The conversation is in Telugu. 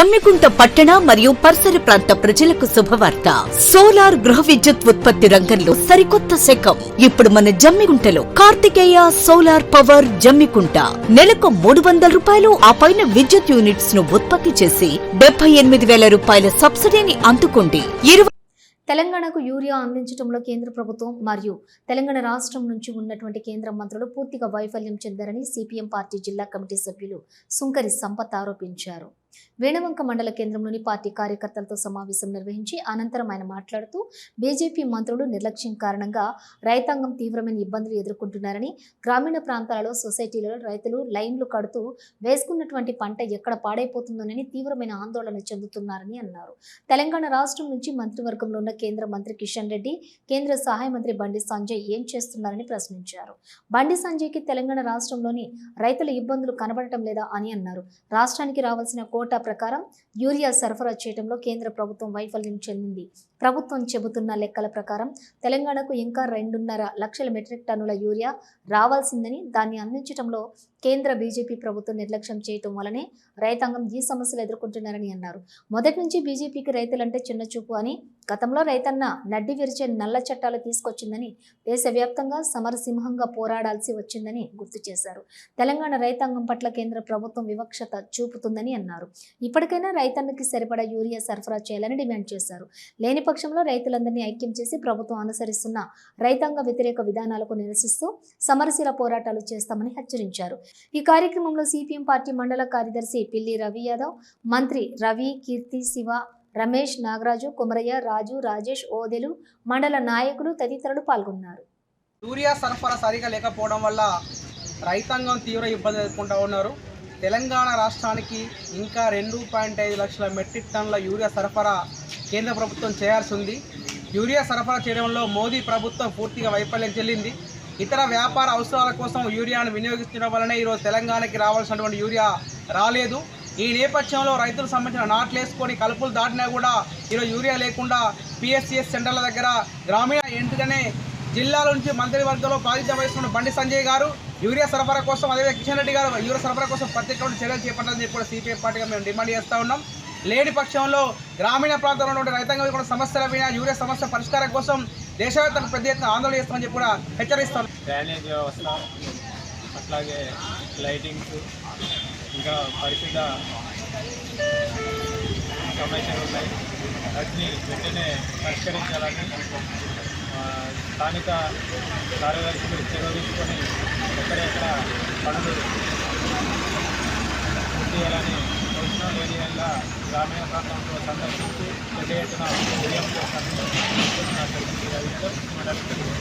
జమ్మికుంట పట్టణ మరియు పరిసర ప్రాంత ప్రజలకు శుభవార్త. సోలార్ గృహ విద్యుత్ ఉత్పత్తి రంగంలో సరికొత్త శకం. ఇప్పుడు మన జమ్మికుంటలో కార్తికేయ సోలార్ పవర్ జమ్మికుంట. నెలకు మూడు వందల రూపాయలు ఆ పైన విద్యుత్ యూనిట్స్ను ఉత్పత్తి చేసి డెబ్బై ఎనిమిది వేల రూపాయల సబ్సిడీని అందుకోండి. ఇరవై తెలంగాణకు యూరియా అందించడంలో కేంద్ర ప్రభుత్వం మరియు తెలంగాణ రాష్ట్రం నుంచి ఉన్నటువంటి కేంద్ర మంత్రులు పూర్తిగా వైఫల్యం చెందారని సిపిఎం పార్టీ జిల్లా కమిటీ సభ్యులు సుంకరి సంపత్ ఆరోపించారు. వేణవంక మండల కేంద్రంలోని పార్టీ కార్యకర్తలతో సమావేశం నిర్వహించి అనంతరం ఆయన మాట్లాడుతూ బీజేపీ మంత్రులు నిర్లక్ష్యం కారణంగా రైతాంగం తీవ్రమైన ఇబ్బందులు ఎదుర్కొంటున్నారని గ్రామీణ ప్రాంతాలలో సొసైటీలలో రైతులు లైన్లు కడుతూ వేసుకున్నటువంటి పంట ఎక్కడ పాడైపోతుందోనని తీవ్రమైన ఆందోళన చెందుతున్నారని అన్నారు. తెలంగాణ రాష్ట్రం నుంచి మంత్రివర్గంలో ఉన్న కేంద్ర మంత్రి కిషన్ రెడ్డి కేంద్ర సహాయ మంత్రి బండి సంజయ్ ఏం చేస్తున్నారని ప్రశ్నించారు. బండి సంజయ్కి తెలంగాణ రాష్ట్రంలోని రైతుల ఇబ్బందులు కనబడటం లేదా అని అన్నారు. రాష్ట్రానికి రావాల్సిన కోటా ప్రకారం యూరియా సరఫరా చేయడంలో కేంద్ర ప్రభుత్వం వైఫల్యం చెందింది. ప్రభుత్వం చెబుతున్న లెక్కల ప్రకారం తెలంగాణకు ఇంకా రెండున్నర లక్షల మెట్రిక్ టన్నుల యూరియా రావాల్సిందని దాన్ని అందించడంలో కేంద్ర బీజేపీ ప్రభుత్వం నిర్లక్ష్యం చేయటం వలనే రైతాంగం ఈ సమస్యలు ఎదుర్కొంటున్నారని అన్నారు. మొదటి నుంచి బీజేపీకి రైతులంటే చిన్న చూపు అని గతంలో రైతన్న నడ్డి విరిచే నల్ల చట్టాలు తీసుకొచ్చిందని దేశవ్యాప్తంగా సమరసింహంగా పోరాడాల్సి వచ్చిందని గుర్తు చేశారు. తెలంగాణ రైతాంగం పట్ల కేంద్ర ప్రభుత్వం వివక్షత చూపుతుందని అన్నారు. ఇప్పటికైనా రైతన్నకి సరిపడా యూరియా సరఫరా చేయాలని డిమాండ్ చేశారు. లేని పక్షంలో రైతులందరినీ ఐక్యం చేసి ప్రభుత్వం అనుసరిస్తున్న రైతాంగ వ్యతిరేక విధానాలకు నిరసిస్తూ సమరశీల పోరాటాలు చేస్తామని హెచ్చరించారు. ఈ కార్యక్రమంలో సిపిఎం పార్టీ మండల కార్యదర్శి పిల్లి రవి యాదవ్ మంత్రి రవి కీర్తి శివ రమేష్ నాగరాజు కుమరయ్య రాజు రాజేష్ ఓదెలు మండల నాయకులు తదితరులు పాల్గొన్నారు. యూరియా సరఫరా సరిగా లేకపోవడం వల్ల రైతాంగం తీవ్ర ఇబ్బంది ఎదుర్కొంటూ ఉన్నారు. తెలంగాణ రాష్ట్రానికి ఇంకా రెండు పాయింట్ ఐదు లక్షల మెట్రిక్ టన్నుల యూరియా సరఫరా కేంద్ర ప్రభుత్వం చేయాల్సి ఉంది. యూరియా సరఫరా చేయడంలో మోదీ ప్రభుత్వం పూర్తిగా వైఫల్యం చెల్లింది. ఇతర వ్యాపార అవసరాల కోసం యూరియాను వినియోగిస్తుండడం వలన ఈరోజు తెలంగాణకి రావాల్సినటువంటి యూరియా రాలేదు. ఈ నేపథ్యంలో రైతులకు సంబంధించిన నాట్లు వేసుకొని కలుపులు దాటినా కూడా ఈరోజు యూరియా లేకుండా పిఎస్సిఎస్ సెంటర్ల దగ్గర గ్రామీణ ఎందుకనే జిల్లాల నుంచి మంత్రివర్గంలో బాధ్యత వహిస్తున్న బండి సంజయ్ గారు యూరియా సరఫరా కోసం అదేవిధంగా కిషన్ రెడ్డి గారు యూరియా సరఫరా కోసం ప్రత్యేకమైన చర్యలు చేపట్టాలని చెప్పి కూడా సిపిఐ పార్టీగా మేము డిమాండ్ చేస్తూ ఉన్నాం. లేని పక్షంలో గ్రామీణ ప్రాంతంలో ఉన్నటువంటి రైతాంగం కూడా సమస్యల మీద యూరియా సమస్య పరిష్కారం కోసం దేశవ్యాప్తంగా పెద్ద ఎత్తున ఆందోళన చేస్తామని చెప్పి కూడా హెచ్చరిస్తాం డ్రైనేజ్ వ్యవస్థ అట్లాగే లైటింగ్స్ ఇంకా పరిశుద్ధ సమస్యలు ఉన్నాయి. వాటిని వెంటనే పరిష్కరించాలని స్థానిక కార్యదర్శులు నిర్వహించుకొని ఎక్కడెక్కడ పనులు పూర్తి చేయాలని కోరుతున్నాం లేని వల్ల గ్రామీణ ప్రాంతంలో సందర్శించి పెద్ద ఎత్తున ఉదయం చేస్తామని మండలి